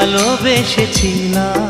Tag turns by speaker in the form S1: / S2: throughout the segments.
S1: ভালোবেসেছিলাম।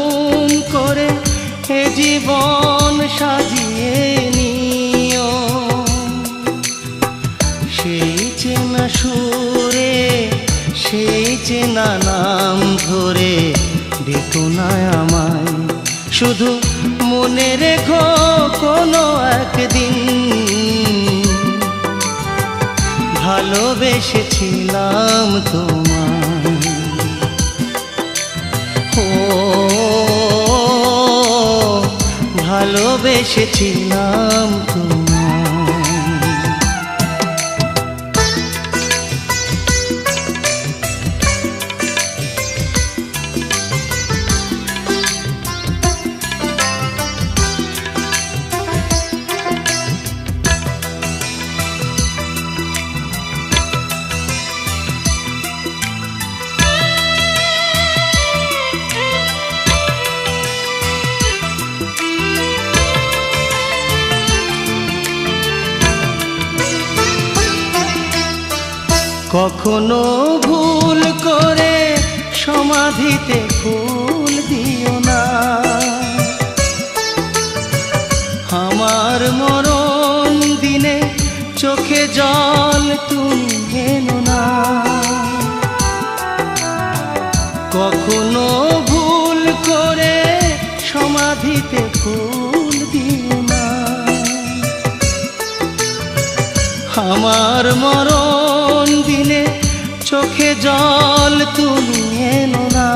S1: এ জীবন সাজিয়ে নিও। সেই চেনা সুরে, সেই চেনা নাম ধরে দেখো না আমায়। শুধু মনে রেখো কোনো একদিন। ভালোবেসেছিলাম তোমায়। ভালোবেসেছিলাম তোমায় কখনো ভুল করে সমাধিতে ফুল দিও না। আমার মরণ দিনে চোখে জল তুমি হেনো না। কখনো ভুল করে সমাধিতে ফুল দিও না। আমার মরণ চোখে জল তুমি এনো না।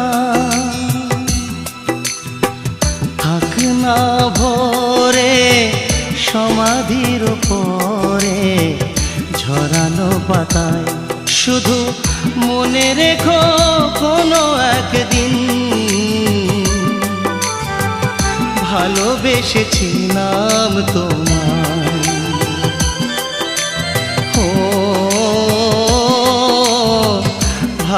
S1: থাক না ভরে, সমাধির পরে ঝরানো পাতায় শুধু মনে রেখো কোনো একদিন। ভালোবেসেছিলাম তোমায়।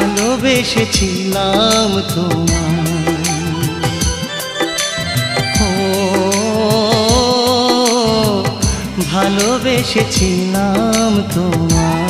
S1: ভালোবেসেছিলাম তোমার ও ভালোবেসেছিলাম তোমায়।